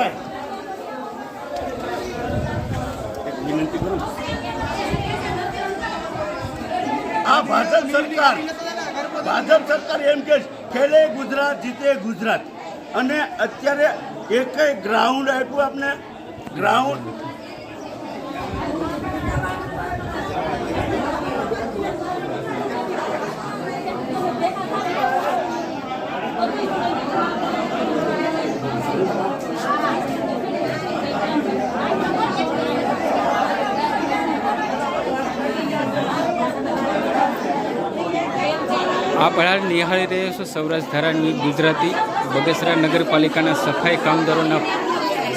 ભાઈ. આ ભાજપ સરકાર ભાજપ સરકાર એમ કે ખેલે ગુજરાત, જીતે ગુજરાત. અને અત્યારે એકય ગ્રાઉન્ડ આપ્યું આપને? ગ્રાઉન્ડ આપ નિહાળી રહ્યા છો સૌરાષ્ટ્ર ધારા ગુજરાતી બગસરા નગરપાલિકાના સફાઈ કામદારોના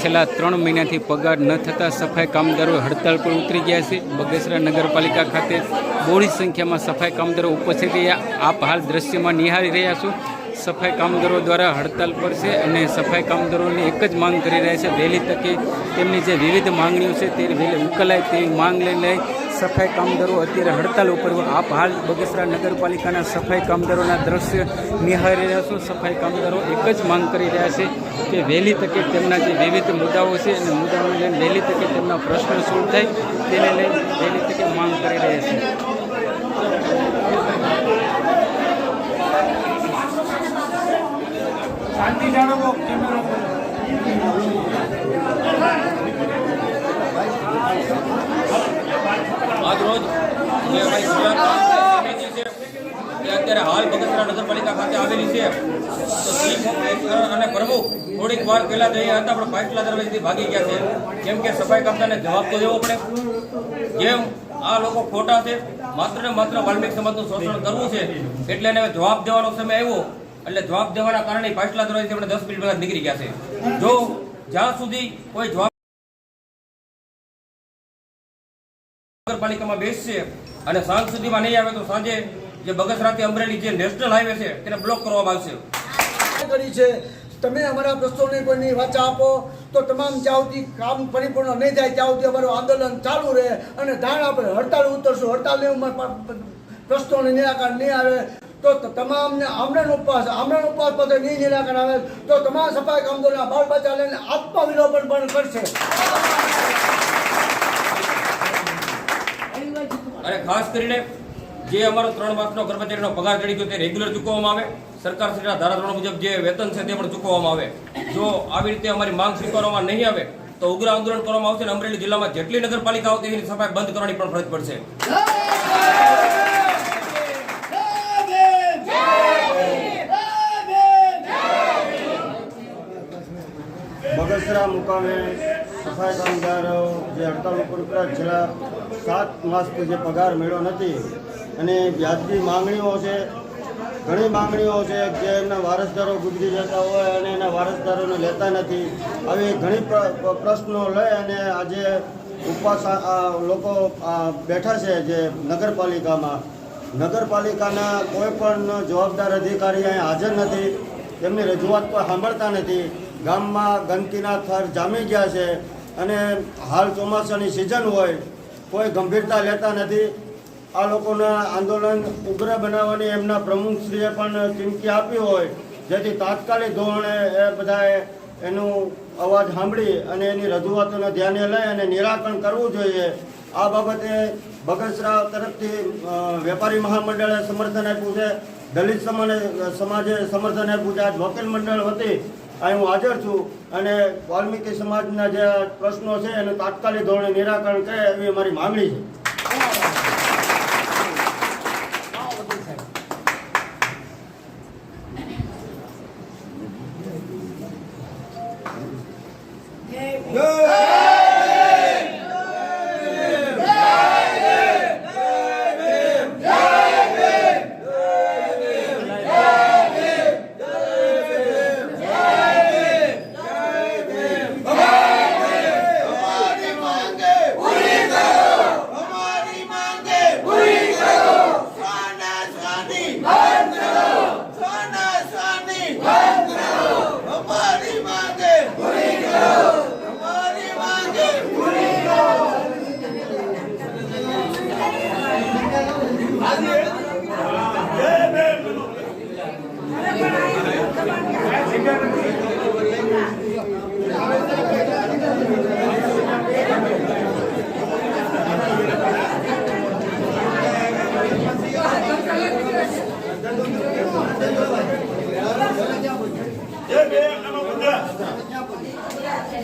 છેલ્લા ત્રણ મહિનાથી પગાર ન થતાં સફાઈ કામદારો હડતાળ પર ઉતરી ગયા છે. બગસરા નગરપાલિકા ખાતે બહોળી સંખ્યામાં સફાઈ કામદારો ઉપસ્થિત રહ્યા. આપ હાલ દ્રશ્યમાં નિહાળી રહ્યા છો. સફાઈ કામદારો દ્વારા હડતાલ પર છે અને સફાઈ કામદારોની એક જ માંગ કરી રહ્યા છે. વહેલી તકે તેમની જે વિવિધ માંગણીઓ છે તે વહેલી ઉકેલાય તેવી માંગ લઈ સફાઈ કામદારો અત્યારે હડતાલ ઉપર આપ હાલ બગસરા નગરપાલિકાના સફાઈ કામદારોના દ્રશ્ય નિહાળી રહ્યા છો. સફાઈ કામદારો એક જ માંગ કરી રહ્યા છે કે વહેલી તકે તેમના જે વિવિધ મુદ્દાઓ છે અને મુદ્દાઓને લઈને વહેલી તકે તેમના પ્રશ્નો સોલ્વ થાય. તેને લઈને વહેલી તકે માંગ કરી રહ્યા છે. શાંતિ જાળવો આજ રોજ જે અમારી છે. અત્યારે હાલ બગસરા નગરપાલિકા ખાતે આવેલી છે. તો ચીફ અને પ્રમુખ થોડીક વાર પહેલા જઈ હતા, પણ પાછલા દરવાજેથી ભાગી ગયા છે. કેમ કે સફાઈ કામદારને જવાબ તો દેવો પડે. જેમ આ લોકો ખોટા છે, માત્ર ને માત્ર વાલ્મિક સમાજનું શોષણ કરવું છે, એટલે એને જવાબ દેવાનો સમય આવ્યો. એટલે જવાબ દેવાના કારણે પાછલા દરવાજેથી આપણે દસ મિનિટ પહેલા નીકળી ગયા છે. જો જ્યાં સુધી કોઈ જવાબ નગરપાલિકામાં બેસશે અને સાંજ સુધીમાં નહીં આવે તો સાંજે જે બગસરાથી અમરેલી જે નેશનલ હાઈવે છે, તેને બ્લોક કરવામાં આવશે. કરી છે. તમે અમારા પ્રશ્નોને કોઈની વાચા આપો તો તમામ જ્યાં કામ પરિપૂર્ણ નહીં થાય ત્યાં સુધી અમારું આંદોલન ચાલુ રહે અને ધાણ આપણે હડતાળ ઉતરશું. હડતાલ પ્રશ્નોને નિરાકરણ નહીં આવે. તો તમામને, આમરણ ઉપવાસ આમરણ ઉપવાસ પછી નહીં નિરાકરણ આવે તો તમામ સફાઈ કામદારોના બાળ બચા લઈને આત્મવિલોપન પણ કરશે. અને ખાસ કરીને જે અમારો ત્રણ માસનો કર્મચારીનો પગાર ચડી ગયો તે રેગ્યુલર ચૂકવવામાં આવે. સરકાર શ્રીના ધારાધોરણો મુજબ જે વેતન છે તે પણ ચૂકવવામાં આવે. જો આવી રીતે અમારી માંગ સ્વીકારવામાં નહીં આવે, તો ઉગ્ર આંદોલન કરવામાં આવશે અને અમરેલી જિલ્લામાં જેટલી નગરપાલિકાઓ તેની સફાઈ બંધ કરવાની પણ ફરજ પડશે. મુકામે સફાઈ કામદારો જે હડતાલ ઉપર ઉપરાંત છેલ્લા સાત માસથી જે પગાર મેળ્યો નથી અને વ્યાજબી માંગણીઓ છે, ઘણી માંગણીઓ છે જે એમના વારસદારો ગુજરી જતા હોય અને એના વારસદારોને લેતા નથી. આવી ઘણી પ્ર- પ્ર- પ્રશ્નો લઈ અને આજે ઉપવાસ લોકો બેઠા છે જે નગરપાલિકામાં. નગરપાલિકાના કોઈ પણ જવાબદાર અધિકારી અહીંયા હાજર નથી, તેમની રજૂઆત પણ સાંભળતા નથી. ગામમાં ગંદકીના થર જામી ગયા છે અને હાલ ચોમાસાની સિઝન હોય, કોઈ ગંભીરતા લેતા નથી. આ લોકોના આંદોલન ઉગ્ર બનાવવાની એમના પ્રમુખશ્રીએ પણ ચીમકી આપી હોય, જેથી તાત્કાલિક ધોરણે એ બધાએ એનું અવાજ સાંભળી અને એની રજૂઆતોને ધ્યાને લઈ અને નિરાકરણ કરવું જોઈએ. આ બાબતે બગસરા તરફથી વેપારી મહામંડળે સમર્થન આપ્યું છે. દલિત સમાજે સમર્થન આપ્યું છે. આજ વકીલ મંડળ વતી અહીં હું હાજર છું અને વાલ્મીકી સમાજના જે પ્રશ્નો છે એને તાત્કાલિક ધોરણે નિરાકરણ કરે એવી અમારી માંગણી છે.